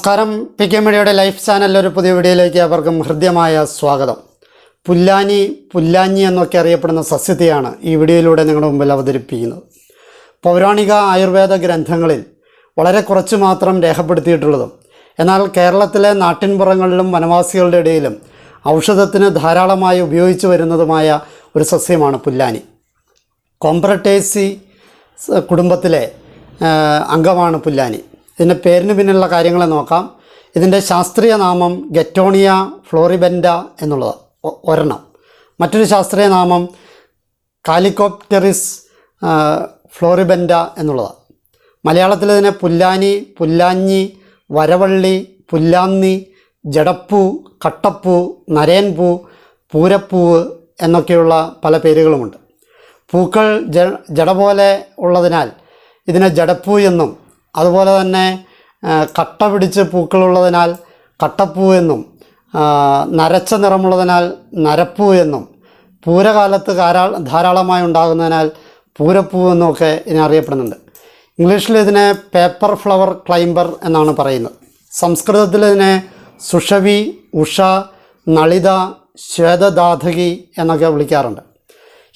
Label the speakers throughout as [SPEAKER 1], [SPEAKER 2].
[SPEAKER 1] നമസ്കാരം. P K മീഡിയയുടെ life ചാനലിൽ ഒരു പുതിയ വീഡിയോയിലേക്ക് അവർക്കും ഹൃദ്യമായ സ്വാഗതം. പുല്ലാനി പുല്ലാഞ്ഞി എന്നൊക്കെ അറിയപ്പെടുന്ന സസ്യത്തെയാണ് ഈ വീഡിയോയിലൂടെ നിങ്ങളുടെ മുമ്പിൽ അവതരിപ്പിക്കുന്നത്. പൗരാണിക ആയുർവേദ ഗ്രന്ഥങ്ങളിൽ വളരെ കുറച്ച് മാത്രം രേഖപ്പെടുത്തിയിട്ടുള്ളതും എന്നാൽ കേരളത്തിലെ നാട്ടിൻപുറങ്ങളിലും വനവാസികളുടെ ഇടയിലും ഔഷധത്തിന് ധാരാളമായി ഉപയോഗിച്ചു വരുന്നതുമായ ഒരു സസ്യമാണ് പുല്ലാനി. കോംപ്രട്ടേസി കുടുംബത്തിലെ അംഗമാണ് പുല്ലാനി. ഇതിന്റെ പേരിന് പിന്നിലുള്ള കാര്യങ്ങളെ നോക്കാം. ഇതിന്റെ ശാസ്ത്രീയ നാമം ഗെറ്റോണിയ ഫ്ലോറിബെൻഡ എന്നുള്ളത്. ഒരെണ്ണം. മറ്റൊരു ശാസ്ത്രീയ നാമം കാലിക്കോപ്റ്ററിസ് ഫ്ലോറിബെൻഡ എന്നുള്ളതാണ്. മലയാളത്തിൽ ഇതിനെ പുല്ലാനി പുല്ലാഞ്ഞി വരവള്ളി പുല്ലാന്നി ജടപ്പൂ കട്ടപ്പൂ നരേൻപൂ പൂരപ്പൂവ് എന്നൊക്കെയുള്ള പല പേരുകളുമുണ്ട്. പൂക്കൾ ജ ജട പോലെ ഉള്ളതിനാൽ ഇതിനെ ജടപ്പൂ എന്നും അതുപോലെ തന്നെ കട്ട പിടിച്ച് പൂക്കളുള്ളതിനാൽ കട്ടപ്പൂ എന്നും നരച്ച നിറമുള്ളതിനാൽ നരപ്പൂ എന്നും പൂരകാലത്ത് ധാരാ ധാരാളമായി ഉണ്ടാകുന്നതിനാൽ പൂരപ്പൂ എന്നുമൊക്കെ ഇതിനെ അറിയപ്പെടുന്നുണ്ട്. ഇംഗ്ലീഷിൽ ഇതിനെ പേപ്പർ ഫ്ലവർ ക്ലൈംബർ എന്നാണ് പറയുന്നത്. സംസ്കൃതത്തിൽ ഇതിനെ സുഷവി ഉഷ നളിത ശ്വേതദാധകി എന്നൊക്കെ വിളിക്കാറുണ്ട്.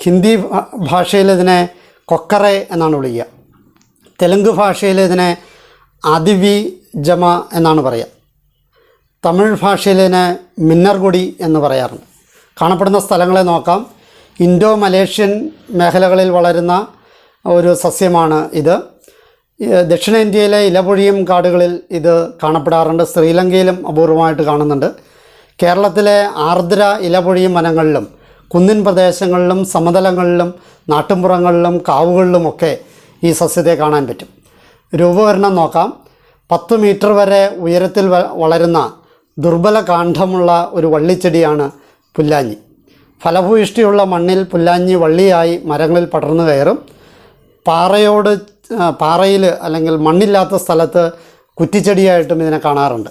[SPEAKER 1] ഹിന്ദി ഭാഷയിൽ ഇതിനെ കൊക്കറെ എന്നാണ് വിളിക്കുക. തെലുങ്ക് ഭാഷയിൽ ഇതിനെ അതിവി ജമ എന്നാണ് പറയുക തമിഴ് ഭാഷയിൽ ഇതിനെ മിന്നർകുടി എന്ന് പറയാറുണ്ട്. കാണപ്പെടുന്ന സ്ഥലങ്ങളെ നോക്കാം. ഇൻഡോ മലേഷ്യൻ മേഖലകളിൽ വളരുന്ന ഒരു സസ്യമാണ് ഇത്. ദക്ഷിണേന്ത്യയിലെ ഇലപൊഴിയും കാടുകളിൽ ഇത് കാണപ്പെടാറുണ്ട്. ശ്രീലങ്കയിലും അപൂർവമായിട്ട് കാണുന്നുണ്ട്. കേരളത്തിലെ ആർദ്ര ഇലപൊഴിയും വനങ്ങളിലും കുന്നിൻ പ്രദേശങ്ങളിലും സമതലങ്ങളിലും നാട്ടുമ്പുറങ്ങളിലും കാവുകളിലുമൊക്കെ ഈ സസ്യത്തെ കാണാൻ പറ്റും. രൂപവരണം നോക്കാം. പത്ത് മീറ്റർ വരെ ഉയരത്തിൽ വളരുന്ന ദുർബല കാണ്ഡമുള്ള ഒരു വള്ളിച്ചെടിയാണ് പുല്ലാഞ്ഞി. ഫലഭൂയിഷ്ടിയുള്ള മണ്ണിൽ പുല്ലാഞ്ഞി വള്ളിയായി മരങ്ങളിൽ പടർന്നു കയറും. പാറയോട് പാറയിൽ അല്ലെങ്കിൽ മണ്ണില്ലാത്ത സ്ഥലത്ത് കുറ്റിച്ചെടിയായിട്ടും ഇതിനെ കാണാറുണ്ട്.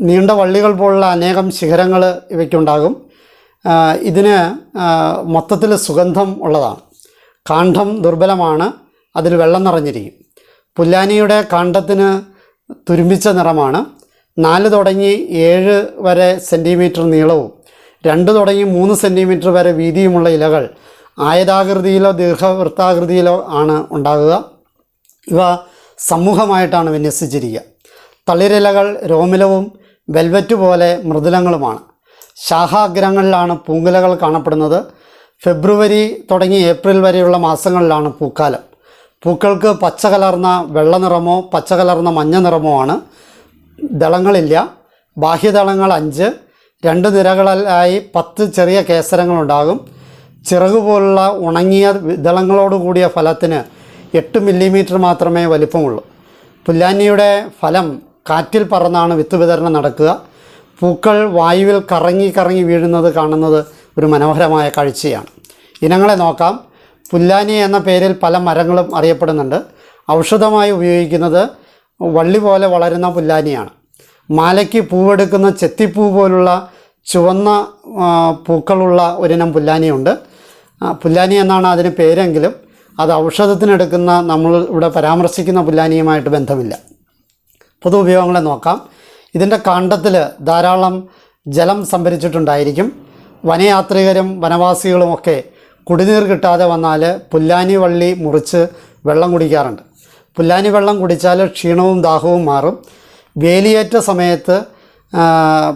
[SPEAKER 1] നീണ്ട വള്ളികൾ പോലുള്ള അനേകം ശിഖരങ്ങൾ ഇവയ്ക്കുണ്ടാകും. ഇതിന് മൊത്തത്തിൽ സുഗന്ധം ഉള്ളതാണ്. കാണ്ഡം ദുർബലമാണ് അതിൽ വെള്ളം നിറഞ്ഞിരിക്കും. പുല്ലാനിയുടെ കാണ്ഡത്തിന് തുരുമ്പിച്ച നിറമാണ്. നാല് തുടങ്ങി ഏഴ് വരെ സെന്റിമീറ്റർ നീളവും രണ്ട് തുടങ്ങി മൂന്ന് സെന്റിമീറ്റർ വരെ വീതിയുമുള്ള ഇലകൾ ആയതാകൃതിയിലോ ദീർഘവൃത്താകൃതിയിലോ ആണ് ഉണ്ടാകുക. ഇവ സമൂഹമായിട്ടാണ് വിന്യസിച്ചിരിക്കുക. തളിരിലകൾ രോമിലവും വെൽവെറ്റ് പോലെ മൃദുലങ്ങളുമാണ്. ശാഖാഗ്രഹങ്ങളിലാണ് പൂങ്കുലകൾ കാണപ്പെടുന്നത്. ഫെബ്രുവരി തുടങ്ങി ഏപ്രിൽ വരെയുള്ള മാസങ്ങളിലാണ് പൂക്കാലം. പൂക്കൾക്ക് പച്ച കലർന്ന വെള്ള നിറമോ പച്ച കലർന്ന മഞ്ഞ നിറമോ ആണ്. ദളങ്ങളില്ല. ബാഹ്യദളങ്ങൾ അഞ്ച്. രണ്ട് നിരകളിലായി പത്ത് ചെറിയ കേസരങ്ങളുണ്ടാകും. ചിറക് പോലുള്ള ഉണങ്ങിയ ദളങ്ങളോട് കൂടിയ ഫലത്തിന് എട്ട് മില്ലിമീറ്റർ മാത്രമേ വലിപ്പമുള്ളൂ. പുല്ലാനിയുടെ ഫലം കാറ്റിൽ പറന്നാണ് വിത്ത് വിതരണം നടക്കുക. പൂക്കൾ വായുവിൽ കറങ്ങി കറങ്ങി വീഴുന്നത് കാണുന്നത് ഒരു മനോഹരമായ കാഴ്ചയാണ്. ഇനങ്ങളെ നോക്കാം. പുല്ലാനി എന്ന പേരിൽ പല മരങ്ങളും അറിയപ്പെടുന്നുണ്ട്. ഔഷധമായി ഉപയോഗിക്കുന്നത് വള്ളി പോലെ വളരുന്ന പുല്ലാനിയാണ്. മാലയ്ക്ക് പൂവെടുക്കുന്ന ചെത്തിപ്പൂ പോലുള്ള ചുവന്ന പൂക്കളുള്ള ഒരിനം പുല്ലാനിയുണ്ട്. പുല്ലാനി എന്നാണ് അതിന് പേരെങ്കിലും അത് ഔഷധത്തിനെടുക്കുന്ന നമ്മൾ ഇവിടെ പരാമർശിക്കുന്ന പുല്ലാനിയുമായിട്ട് ബന്ധമില്ല. പൊതു ഉപയോഗങ്ങളെ നോക്കാം. ഇതിന്റെ കാണ്ടത്തിൽ ധാരാളം ജലം സംഭരിച്ചിട്ടുണ്ടായിരിക്കും. വനയാത്രികരും വനവാസികളുമൊക്കെ കുടിനീർ കിട്ടാതെ വന്നാൽ പുല്ലാനി വള്ളി മുറിച്ച് വെള്ളം കുടിക്കാറുണ്ട്. പുല്ലാനി വെള്ളം കുടിച്ചാൽ ക്ഷീണവും ദാഹവും മാറും. വേലിയേറ്റ സമയത്ത്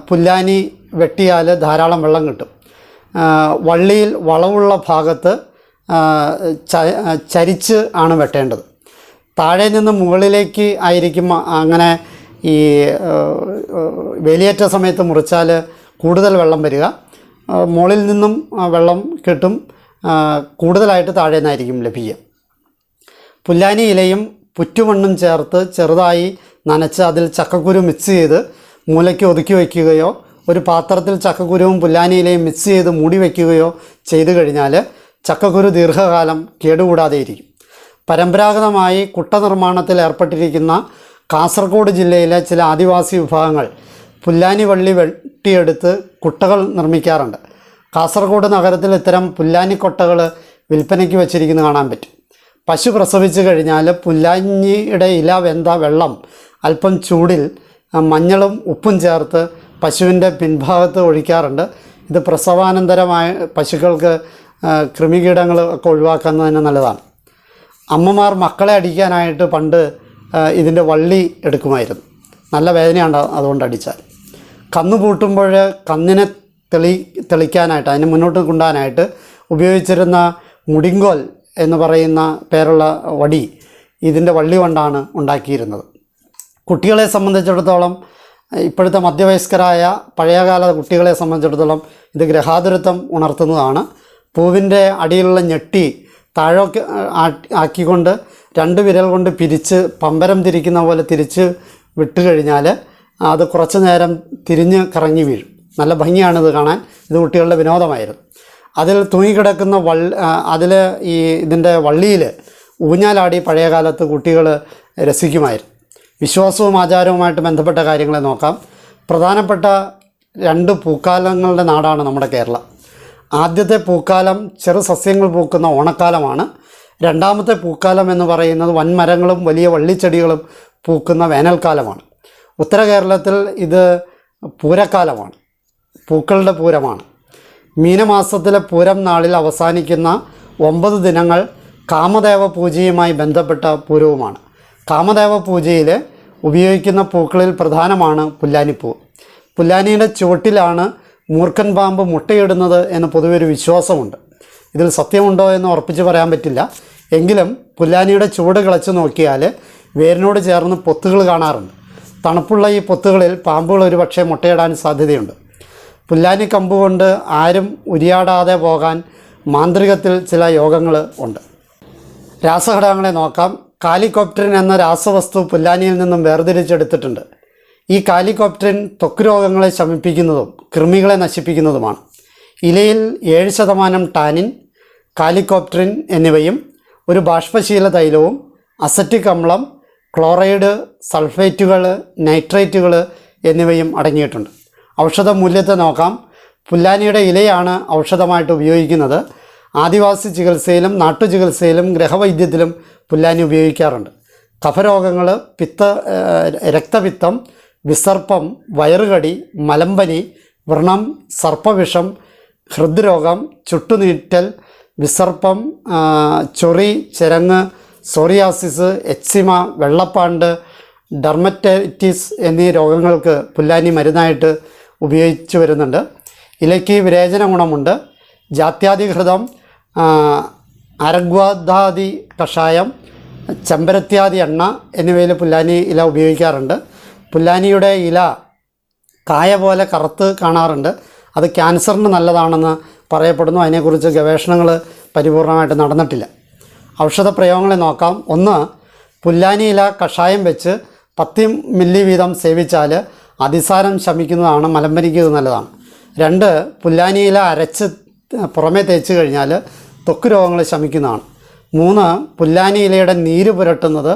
[SPEAKER 1] പുല്ലാനി വെട്ടിയാൽ ധാരാളം വെള്ളം കിട്ടും. വള്ളിയിൽ വളവുള്ള ഭാഗത്ത് ചരിച്ച് ആണ് വെട്ടേണ്ടത്. താഴെ നിന്ന് മുകളിലേക്ക് ആയിരിക്കും അങ്ങനെ ഈ വേലിയേറ്റ സമയത്ത് മുറിച്ചാൽ കൂടുതൽ വെള്ളം വരിക. മുകളിൽ നിന്നും വെള്ളം കിട്ടും കൂടുതലായിട്ട് താഴെ നിന്നായിരിക്കും ലഭിക്കുക. പുല്ലാനി ഇലയും പുറ്റുമണ്ണും ചേർത്ത് ചെറുതായി നനച്ച് അതിൽ ചക്കക്കുരു മിക്സ് ചെയ്ത് മൂലയ്ക്ക് ഒതുക്കി വയ്ക്കുകയോ ഒരു പാത്രത്തിൽ ചക്കക്കുരുവും പുല്ലാനി ഇലയും മിക്സ് ചെയ്ത് മൂടി വയ്ക്കുകയോ ചെയ്തു കഴിഞ്ഞാൽ ചക്കക്കുരു ദീർഘകാലം കേടുകൂടാതെ ഇരിക്കും. പരമ്പരാഗതമായി കുട്ട നിർമ്മാണത്തിൽ ഏർപ്പെട്ടിരിക്കുന്ന കാസർഗോഡ് ജില്ലയിലെ ചില ആദിവാസി വിഭാഗങ്ങൾ പുല്ലാനി വള്ളി വെട്ടിയെടുത്ത് കുട്ടകൾ നിർമ്മിക്കാറുണ്ട്. കാസർഗോഡ് നഗരത്തിൽ ഇത്തരം പുല്ലാനി കൊട്ടകൾ വിൽപ്പനയ്ക്ക് വച്ചിരിക്കുന്നത് കാണാൻ പറ്റും. പശു പ്രസവിച്ചു കഴിഞ്ഞാൽ പുല്ലാഞ്ഞിയുടെ ഇല വെന്ത വെള്ളം അല്പം ചൂടിൽ മഞ്ഞളും ഉപ്പും ചേർത്ത് പശുവിന്റെ പിൻഭാഗത്ത് ഒഴിക്കാറുണ്ട്. ഇത് പ്രസവാനന്തരമായ പശുക്കൾക്ക് കൃമികീടങ്ങൾ ഒക്കെ ഒഴിവാക്കുന്നതിന് നല്ലതാണ്. അമ്മമാർ മക്കളെ അടിക്കാനായിട്ട് പണ്ട് ഇതിന്റെ വള്ളി എടുക്കുമായിരുന്നു. നല്ല വേദനയുണ്ട് അതുകൊണ്ട് അടിച്ചാൽ. കന്ന് പൂട്ടുമ്പോൾ കന്നിനെ തെളി തെളിക്കാനായിട്ട് അതിനെ മുന്നോട്ട് കൊണ്ടുപോകാനായിട്ട് ഉപയോഗിച്ചിരുന്ന മുടിങ്കോൽ എന്ന് പറയുന്ന പേരുള്ള വടി ഇതിന്റെ വള്ളി കൊണ്ടാണ് ഉണ്ടാക്കിയിരുന്നത്. കുട്ടികളെ സംബന്ധിച്ചിടത്തോളം ഇപ്പോഴത്തെ മധ്യവയസ്കരായ പഴയകാല കുട്ടികളെ സംബന്ധിച്ചിടത്തോളം ഇത് ഗ്രഹാതുരത്വം ഉണർത്തുന്നതാണ്. പൂവിന്റെ അടിയിലുള്ള ഞെട്ടി താഴോക്ക് ആക്കിക്കൊണ്ട് രണ്ട് വിരൽ കൊണ്ട് പിരിച്ച് പമ്പരം തിരിക്കുന്ന പോലെ തിരിച്ച് വിട്ട് കഴിഞ്ഞാൽ അത് കുറച്ച് നേരം തിരിഞ്ഞ് കറങ്ങി വീഴും. നല്ല ഭംഗിയാണിത് കാണാൻ. ഇത് കുട്ടികളുടെ വിനോദമായിരുന്നു. അതിൽ തൂങ്ങിക്കിടക്കുന്ന വള്ളി അതിൽ ഈ ഇതിന്റെ വള്ളിയിൽ ഊഞ്ഞാലാടി പഴയകാലത്ത് കുട്ടികൾ രസിക്കുമായിരുന്നു. വിശ്വാസവും ആചാരവുമായിട്ട് ബന്ധപ്പെട്ട കാര്യങ്ങളെ നോക്കാം. പ്രധാനപ്പെട്ട രണ്ട് പൂക്കാലങ്ങളുടെ നാടാണ് നമ്മുടെ കേരളം. ആദ്യത്തെ പൂക്കാലം ചെറു സസ്യങ്ങൾ പൂക്കുന്ന ഓണക്കാലമാണ്. രണ്ടാമത്തെ പൂക്കാലം എന്ന് പറയുന്നത് വൻമരങ്ങളും വലിയ വള്ളിച്ചെടികളും പൂക്കുന്ന വേനൽക്കാലമാണ്. ഉത്തര കേരളത്തിൽ ഇത് പൂരക്കാലമാണ്. പൂക്കളുടെ പൂരമാണ്. മീനമാസത്തിലെ പൂരം നാളിൽ അവസാനിക്കുന്ന ഒമ്പത് ദിനങ്ങൾ കാമദേവ പൂജയുമായി ബന്ധപ്പെട്ട പൂരവുമാണ്. കാമദേവ പൂജയിൽ ഉപയോഗിക്കുന്ന പൂക്കളിൽ പ്രധാനമാണ് പുല്ലാനിപ്പൂ. പുല്ലാനിയുടെ ചുവട്ടിലാണ് മൂർഖൻ പാമ്പ് മുട്ടയിടുന്നത് എന്ന് പൊതുവെ ഒരു വിശ്വാസമുണ്ട്. ഇതിൽ സത്യമുണ്ടോ എന്ന് ഉറപ്പിച്ച് പറയാൻ പറ്റില്ല. എങ്കിലും പുല്ലാനിയുടെ ചുവട് കിളച്ച് നോക്കിയാൽ വേരിനോട് ചേർന്ന് പൊത്തുകൾ കാണാറുണ്ട്. തണുപ്പുള്ള ഈ പൊത്തുകളിൽ പാമ്പുകൾ ഒരുപക്ഷെ മുട്ടയിടാൻ സാധ്യതയുണ്ട്. പുല്ലാനി കമ്പ് കൊണ്ട് ആരും ഉരിയാടാതെ പോകാൻ മാന്ത്രികത്തിൽ ചില യോഗങ്ങൾ ഉണ്ട്. രാസഘടകങ്ങളെ നോക്കാം. കാലിക്കോപ്റ്ററിൻ എന്ന രാസവസ്തു പുല്ലാനിയിൽ നിന്നും വേർതിരിച്ചെടുത്തിട്ടുണ്ട്. ഈ കാലിക്കോപ്റ്ററിൻ ത്വക്ക് രോഗങ്ങളെ ശമിപ്പിക്കുന്നതും കൃമികളെ നശിപ്പിക്കുന്നതുമാണ്. ഇലയിൽ ഏഴ് ശതമാനം ടാനിൻ കാലിക്കോപ്റ്ററിൻ എന്നിവയും ഒരു ബാഷ്പശീല തൈലവും അസറ്റിക് അമ്ലം ക്ലോറൈഡ് സൾഫേറ്റുകൾ നൈട്രേറ്റുകൾ എന്നിവയും അടങ്ങിയിട്ടുണ്ട്. ഔഷധ മൂല്യത്തെ നോക്കാം. പുല്ലാനിയുടെ ഇലയാണ് ഔഷധമായിട്ട് ഉപയോഗിക്കുന്നത്. ആദിവാസി ചികിത്സയിലും നാട്ടു ചികിത്സയിലും ഗ്രഹവൈദ്യത്തിലും പുല്ലാനി ഉപയോഗിക്കാറുണ്ട്. കഫരോഗങ്ങൾ പിത്ത രക്തപിത്തം വിസർപ്പം വയറുകടി മലമ്പനി വ്രണം സർപ്പവിഷം ഹൃദ്രോഗം ചുട്ടുനീറ്റൽ വിസർപ്പം ചൊറി ചിരങ്ങ് സോറിയാസിസ് എക്സിമ വെള്ളപ്പാണ്ട് ഡർമറ്റൈറ്റിസ് എന്നീ രോഗങ്ങൾക്ക് പുല്ലാനി മരുന്നായിട്ട് ഉപയോഗിച്ചു വരുന്നുണ്ട്. ഇലയ്ക്ക് വിരേചന ഗുണമുണ്ട്. ജാത്യാധികൃതം അരഗ്വാദാദി കഷായം ചെമ്പരത്യാദി എണ്ണ എന്നിവയിൽ പുല്ലാനി ഇല ഉപയോഗിക്കാറുണ്ട്. പുല്ലാനിയുടെ ഇല കായ പോലെ കറുത്ത് കാണാറുണ്ട്. അത് ക്യാൻസറിന് നല്ലതാണെന്ന് പറയപ്പെടുന്നു. അതിനെക്കുറിച്ച് ഗവേഷണങ്ങൾ പരിപൂർണമായിട്ട് നടന്നിട്ടില്ല. ഔഷധ പ്രയോഗങ്ങളെ നോക്കാം. ഒന്ന് പുല്ലാനിയില കഷായം വെച്ച് പത്ത് മില്ലി വീതം സേവിച്ചാൽ അതിസാരം ശമിക്കുന്നതാണ് മലമ്പനിക്ക് നല്ലതാണ്. രണ്ട് പുല്ലാനിയില അരച്ച് പുറമേ തേച്ച് കഴിഞ്ഞാൽ ത്വക്ക് രോഗങ്ങൾ ശമിക്കുന്നതാണ്. മൂന്ന് പുല്ലാനിയിലയുടെ നീര് പുരട്ടുന്നത്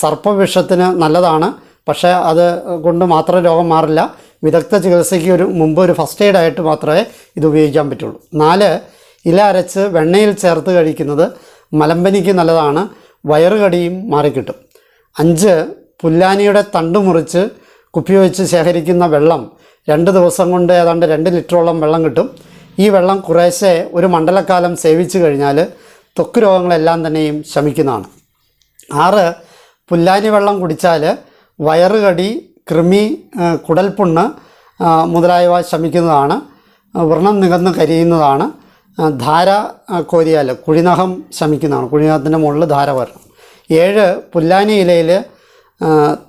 [SPEAKER 1] സർപ്പവിഷത്തിന് നല്ലതാണ് പക്ഷേ അത് കൊണ്ട് മാത്രം രോഗം മാറില്ല. വിദഗ്ധ ചികിത്സയ്ക്ക് ഒരു മുമ്പ് ഒരു ഫസ്റ്റ് എയ്ഡ് ആയിട്ട് മാത്രമേ ഇത് ഉപയോഗിക്കാൻ പറ്റുള്ളൂ. നാല് ഇല അരച്ച് വെണ്ണയിൽ ചേർത്ത് കഴിക്കുന്നത് മലമ്പനിക്ക് നല്ലതാണ്. വയറുകടിയും മാറിക്കിട്ടും. അഞ്ച് പുല്ലാനിയുടെ തണ്ട് മുറിച്ച് കുപ്പി വെച്ച് ശേഖരിക്കുന്ന വെള്ളം രണ്ട് ദിവസം കൊണ്ട് ഏതാണ്ട് രണ്ട് ലിറ്ററോളം വെള്ളം കിട്ടും. ഈ വെള്ളം കുറേശ്ശെ ഒരു മണ്ഡലക്കാലം സേവിച്ചു കഴിഞ്ഞാൽ തൊക്ക് രോഗങ്ങളെല്ലാം തന്നെയും ശമിക്കുന്നതാണ്. ആറ് പുല്ലാനി വെള്ളം കുടിച്ചാൽ വയറുകടി കൃമി കുടൽപുണ്ണ് മുതലായവ ശമിക്കുന്നതാണ്. വ്രണം നികന്ന് കരിയുന്നതാണ്. ധാര കോരിയാൽ കുഴിനഖം ശമിക്കുന്നതാണ്. കുഴിനഖത്തിന്റെ മുകളിൽ ധാര വരണം. ഏഴ് പുല്ലാനി ഇലയിൽ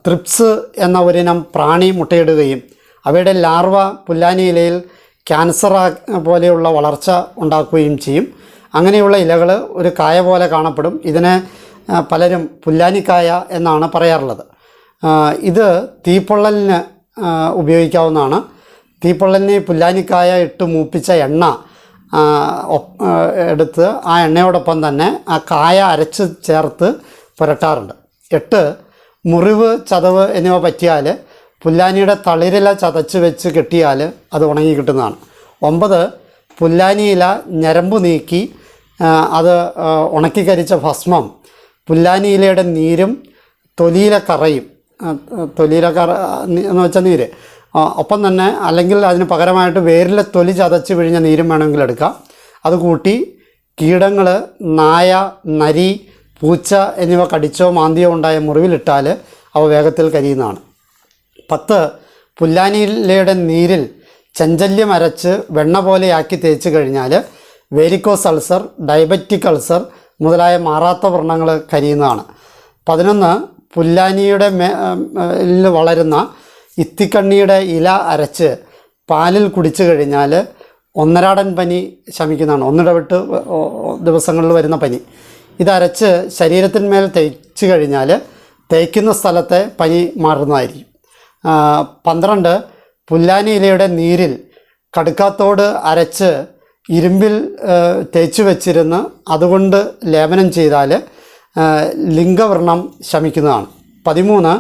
[SPEAKER 1] ത്രിപ്സ് എന്ന ഒരിനം പ്രാണി മുട്ടയിടുകയും അവയുടെ ലാർവ പുല്ലാനി ഇലയിൽ ക്യാൻസർ പോലെയുള്ള വളർച്ച ഉണ്ടാക്കുകയും ചെയ്യും. അങ്ങനെയുള്ള ഇലകൾ ഒരു കായ പോലെ കാണപ്പെടും. ഇതിനെ പലരും പുല്ലാനിക്കായ എന്നാണ് പറയാറുള്ളത്. ഇത് തീപ്പൊള്ളലിന് ഉപയോഗിക്കാവുന്നതാണ്. തീപ്പൊള്ളലിന് പുല്ലാനിക്കായ ഇട്ട് മൂപ്പിച്ച എണ്ണ എടുത്ത് ആ എണ്ണയോടൊപ്പം തന്നെ ആ കായ അരച്ച് ചേർത്ത് പുരട്ടാറുണ്ട്. എട്ട് മുറിവ് ചതവ് എന്നിവ പറ്റിയാൽ പുല്ലാനിയുടെ തളിരില ചതച്ച് വെച്ച് കെട്ടിയാൽ അത് ഉണങ്ങി കിട്ടുന്നതാണ്. ഒമ്പത് പുല്ലാനിയില ഞരമ്പ് നീക്കി അത് ഉണക്കിക്കരിച്ച ഭസ്മം പുല്ലാനിയിലയുടെ നീരും തൊലിയിലെ കറയും തൊലിയിലെ കറ എന്ന് വെച്ചാൽ നീര് ഒപ്പം തന്നെ അല്ലെങ്കിൽ അതിന് പകരമായിട്ട് വേരിലെ തൊലി ചതച്ച് പിഴിഞ്ഞ നീരും വേണമെങ്കിൽ എടുക്കാം. അത് കൂട്ടി കീടങ്ങൾ നായ നരി പൂച്ച എന്നിവ കടിച്ചോ മാന്തിയോ ഉണ്ടായ മുറിവിലിട്ടാൽ അവ വേഗത്തിൽ കരിയുന്നതാണ്. പത്ത് പുല്ലാനിലയുടെ നീരിൽ ചഞ്ചല്യം അരച്ച് വെണ്ണ പോലെയാക്കി തേച്ച് കഴിഞ്ഞാൽ വേരിക്കോസ് അൾസർ ഡയബറ്റിക് അൾസർ മുതലായ മാറാത്ത വ്രണങ്ങൾ കരിയുന്നതാണ്. പതിനൊന്ന് പുല്ലാനിയുടെ മേ വളരുന്ന ഇത്തിക്കണ്ണിയുടെ ഇല അരച്ച് പാലിൽ കുടിച്ചു കഴിഞ്ഞാൽ ഒന്നരാടൻ പനി ശമിക്കുന്നതാണ്. ഒന്നിടവിട്ട് ദിവസങ്ങളിൽ വരുന്ന പനി. ഇതരച്ച് ശരീരത്തിന്മേൽ തേച്ച് കഴിഞ്ഞാൽ തേക്കുന്ന സ്ഥലത്തെ പനി മാറുന്നതായിരിക്കും. പന്ത്രണ്ട് പുല്ലാനി ഇലയുടെ നീരിൽ കടുക്കാത്തോട് അരച്ച് ഇരുമ്പിൽ തേച്ച് വെച്ചിരുന്ന് അതുകൊണ്ട് ലേപനം ചെയ്താൽ ലിംഗവർണം ശമിക്കുന്നതാണ്. പതിമൂന്ന്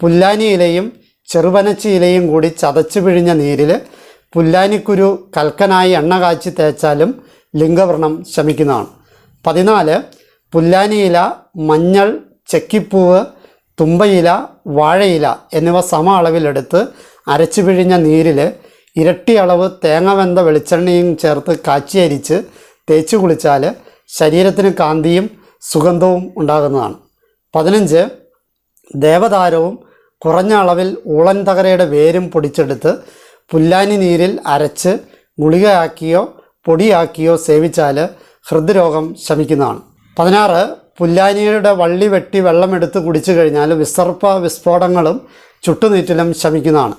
[SPEAKER 1] പുല്ലാനി ഇലയും ചെറുപനച്ചി ഇലയും കൂടി ചതച്ചു പിഴിഞ്ഞ നീരിൽ പുല്ലാനിക്കുരു കൽക്കനായി എണ്ണ കാച്ചി തേച്ചാലും ലിംഗവ്രണം ശമിക്കുന്നതാണ്. പതിനാല് പുല്ലാനിയില മഞ്ഞൾ ചെക്കിപ്പൂവ് തുമ്പയില വാഴയില എന്നിവ സമ അളവിലെടുത്ത് അരച്ചു പിഴിഞ്ഞ നീരിൽ ഇരട്ടി അളവ് തേങ്ങ വെന്ത വെളിച്ചെണ്ണയും ചേർത്ത് കാച്ചിയരിച്ച് തേച്ച് കുളിച്ചാൽ ശരീരത്തിന് കാന്തിയും സുഗന്ധവും ഉണ്ടാകുന്നതാണ്. പതിനഞ്ച് ദേവതാരവും കുറഞ്ഞ അളവിൽ ഊളൻ തകരയുടെ വേരും പൊടിച്ചെടുത്ത് പുല്ലാനി നീരിൽ അരച്ച് ഗുളികയാക്കിയോ പൊടിയാക്കിയോ സേവിച്ചാൽ ഹൃദ്രോഗം ശമിക്കുന്നതാണ്. പതിനാറ് പുല്ലാനിയുടെ വള്ളി വെട്ടി വെള്ളമെടുത്ത് കുടിച്ചു കഴിഞ്ഞാൽ വിസർപ്പ വിസ്ഫോടങ്ങളും ചുട്ടുനീറ്റലും ശമിക്കുന്നതാണ്.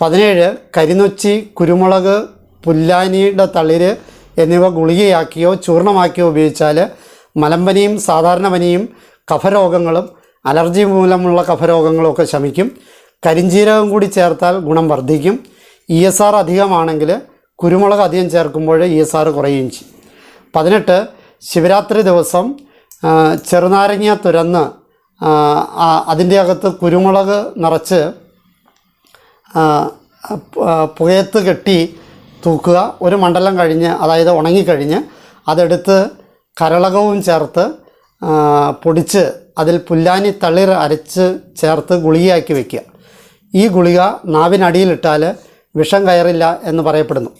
[SPEAKER 1] പതിനേഴ് കരിനൊച്ചി കുരുമുളക് പുല്ലാനിയുടെ തളിര് എന്നിവ ഗുളികയാക്കിയോ ചൂർണമാക്കിയോ ഉപയോഗിച്ചാൽ മലമ്പനിയും സാധാരണ പനിയും കഫരോഗങ്ങളും അലർജി മൂലമുള്ള കഫരോഗങ്ങളൊക്കെ ശമിക്കും. കരിഞ്ജീരകം കൂടി ചേർത്താൽ ഗുണം വർദ്ധിക്കും. ഇ എസ് ആർ അധികമാണെങ്കിൽ കുരുമുളക് അധികം ചേർക്കുമ്പോൾ ഇ എസ് ആർ കുറയുകയും ചെയ്യും. പതിനെട്ട് ശിവരാത്രി ദിവസം ചെറുനാരങ്ങ തുരന്ന് അതിന്റെ അകത്ത് കുരുമുളക് നിറച്ച് പുകയത്ത് കെട്ടി തൂക്കുക. ഒരു മണ്ഡലം കഴിഞ്ഞ് അതായത് ഉണങ്ങിക്കഴിഞ്ഞ് അതെടുത്ത് കരളകവും ചേർത്ത് പൊടിച്ച് അതിൽ പുല്ലാനി തളിർ അരച്ച് ചേർത്ത് ഗുളികയാക്കി വയ്ക്കുക ഈ ഗുളിക നാവിനടിയിലിട്ടാൽ വിഷം കയറില്ല എന്ന് പറയപ്പെടുന്നു.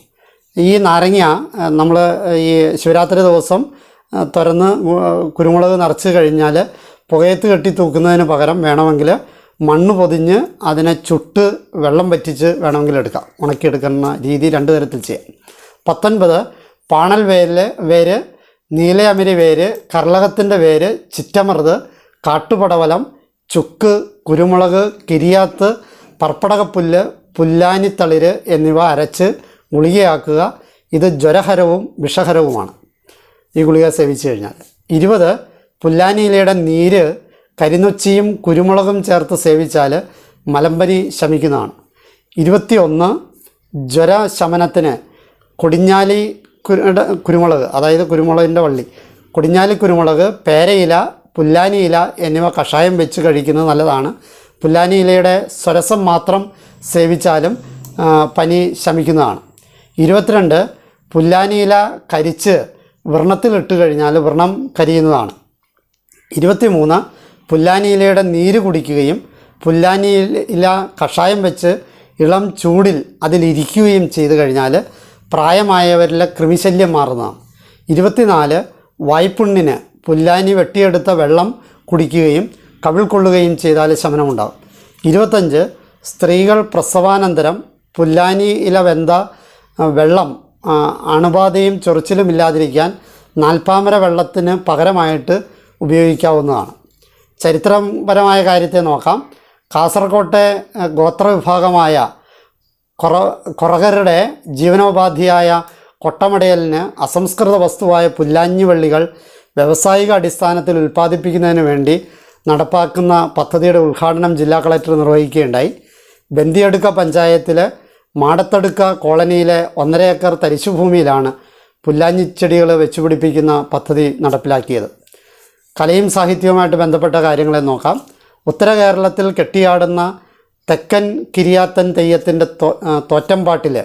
[SPEAKER 1] ഈ നാരങ്ങ നമ്മൾ ഈ ശിവരാത്രി ദിവസം തുറന്ന് കുരുമുളക് നിറച്ച് കഴിഞ്ഞാൽ പുകയത്ത് കെട്ടി തൂക്കുന്നതിന് പകരം വേണമെങ്കിൽ മണ്ണ് പൊതിഞ്ഞ് അതിനെ ചുട്ട് വെള്ളം വറ്റിച്ച് വേണമെങ്കിൽ എടുക്കാം. ഉണക്കിയെടുക്കുന്ന രീതി രണ്ട് തരത്തിൽ ചെയ്യാം. പത്തൊൻപത് പാണൽ വേര് വേര് നീലയമരി വേര് കർളകത്തിന്റെ വേര് ചിറ്റമറുത് കാട്ടുപടവലം ചുക്ക് കുരുമുളക് കിരിയാത്ത് പർപ്പടകപ്പുല്ല് പുല്ലാനിത്തളിര് എന്നിവ അരച്ച് ഗുളികയാക്കുക. ഇത് ജ്വരഹരവും വിഷഹരവുമാണ്. ഈ ഗുളിക സേവിച്ചു കഴിഞ്ഞാൽ. ഇരുപത് പുല്ലാനിയിലയുടെ നീര് കരിനൊച്ചിയും കുരുമുളകും ചേർത്ത് സേവിച്ചാൽ മലമ്പനി ശമിക്കുന്നതാണ്. ഇരുപത്തി ഒന്ന് ജ്വര ശമനത്തിന് കൊടിഞ്ഞാലി കുരുമുളക് അതായത് കുരുമുളകിന്റെ വള്ളി കൊടിഞ്ഞാലി കുരുമുളക് പേരയില പുല്ലാനി ഇല എന്നിവ കഷായം വെച്ച് കഴിക്കുന്നത് നല്ലതാണ്. പുല്ലാനി ഇലയുടെ സ്വരസം മാത്രം സേവിച്ചാലും പനി ശമിക്കുന്നതാണ്. ഇരുപത്തിരണ്ട് പുല്ലാനി ഇല കരിച്ച് വ്രണത്തിലിട്ട് കഴിഞ്ഞാൽ വ്രണം കരിയുന്നതാണ്. ഇരുപത്തിമൂന്ന് പുല്ലാനി ഇലയുടെ നീര് കുടിക്കുകയും പുല്ലാനി ഇല കഷായം വെച്ച് ഇളം ചൂടിൽ അതിലിരിക്കുകയും ചെയ്തു കഴിഞ്ഞാൽ പ്രായമായവരിലെ കൃമിശല്യം മാറുന്നതാണ്. ഇരുപത്തിനാല് വായ്പുണ്ണിന് പുല്ലാനി വെട്ടിയെടുത്ത വെള്ളം കുടിക്കുകയും കവിൾ കൊള്ളുകയും ചെയ്താൽ ശമനമുണ്ടാകും ഇരുപത്തഞ്ച് സ്ത്രീകൾ പ്രസവാനന്തരം പുല്ലാനി ഇല വെന്ത വെള്ളം അണുബാധയും ചൊറിച്ചിലും ഇല്ലാതിരിക്കാൻ നാൽപ്പാമര വെള്ളത്തിന് പകരമായിട്ട് ഉപയോഗിക്കാവുന്നതാണ്. ചരിത്രപരമായ കാര്യത്തെ നോക്കാം. കാസർകോട്ടെ ഗോത്ര ഗോത്രവിഭാഗമായ കൊറ കൊറകരുടെ ജീവനോപാധിയായ കൊട്ടമടയലിന് അസംസ്കൃത വസ്തുവായ പുല്ലാഞ്ഞിവള്ളികൾ വ്യാവസായിക അടിസ്ഥാനത്തിൽ ഉൽപ്പാദിപ്പിക്കുന്നതിന് വേണ്ടി നടപ്പാക്കുന്ന പദ്ധതിയുടെ ഉദ്ഘാടനം ജില്ലാ കളക്ടർ നിർവഹിക്കുകയുണ്ടായി. ബന്ദിയടുക്ക പഞ്ചായത്തിലെ മാടത്തടുക്ക കോളനിയിലെ ഒന്നര ഏക്കർ തരിശുഭൂമിയിലാണ് പുല്ലാഞ്ഞിച്ചെടികൾ വെച്ചുപിടിപ്പിക്കുന്ന പദ്ധതി നടപ്പിലാക്കിയത്. കലയും സാഹിത്യവുമായിട്ട് ബന്ധപ്പെട്ട കാര്യങ്ങളെ നോക്കാം. ഉത്തര കേരളത്തിൽ കെട്ടിയാടുന്ന തെക്കൻ കിരിയാത്തൻ തെയ്യത്തിന്റെ തോറ്റമ്പാട്ടിൽ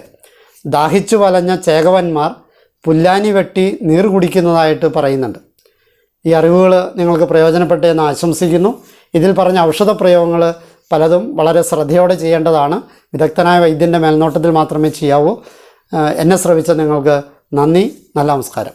[SPEAKER 1] ദാഹിച്ചു വലഞ്ഞ ചേകവന്മാർ പുല്ലാനി വെട്ടി നീർ കുടിക്കുന്നതായിട്ട് പറയുന്നുണ്ട്. ഈ അറിവുകൾ നിങ്ങൾക്ക് പ്രയോജനപ്പെട്ടെന്ന് ആശംസിക്കുന്നു. ഇതിൽ പറഞ്ഞ ഔഷധ പ്രയോഗങ്ങൾ പലതും വളരെ ശ്രദ്ധയോടെ ചെയ്യേണ്ടതാണ്. വിദഗ്ധനായ വൈദ്യന്റെ മേൽനോട്ടത്തിൽ മാത്രമേ ചെയ്യാവൂ. എന്നെ ശ്രമിച്ച നിങ്ങൾക്ക് നന്ദി. നല്ല നമസ്കാരം.